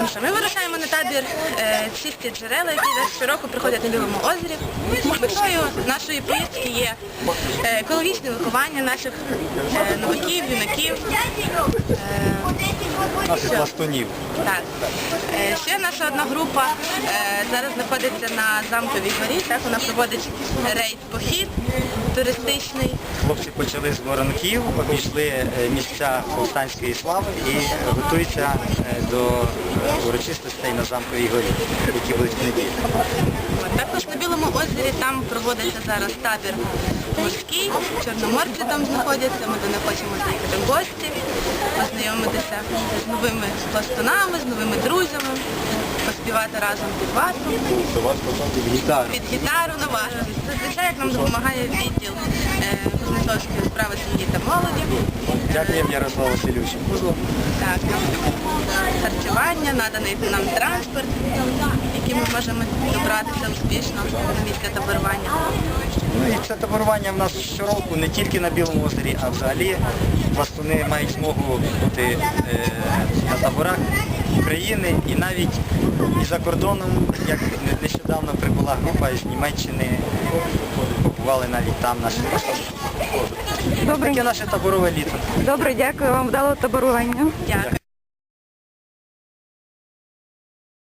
Ну Ми вирушаємо на табір е, чисті джерела, які щороку приходять на Білому озері. Метою нашої поїздки є е, екологічне виховання наших е, новаків, юнаків. Наших пластунів. Так. Е, Ще наша одна група е, зараз знаходиться на замковій горі. Так, вона проводить рейд-похід туристичний. Хлопці почали з воронків, обійшли е, місця повстанської слави і готуються до урочистостей на замковій горі, які будуть в неділю. Також на Білому там проводиться зараз табір морський, чорноморці там знаходяться, ми до них хочемо заїхати в гості, познайомитися з новими пластунами, з новими друзями, поспівати разом під ватру, під гітару на. Зазвичай як нам допомагає відділ е, Кузнецовської справи сім'ї та молоді. Дякуємо Ярославу Васильовичу. Так, харчування, наданий нам транспорт, можемо добратися успішно на місце таборування. Ну і це таборування в нас щороку не тільки на Білому озері, а взагалі пластуни мають змогу бути е, на таборах України і навіть і за кордоном, як нещодавно прибула група з Німеччини, побували навіть там наші пластуни. Добре, Таке наше таборове літо. добре, дякую вам, вдалого таборування. Дякую.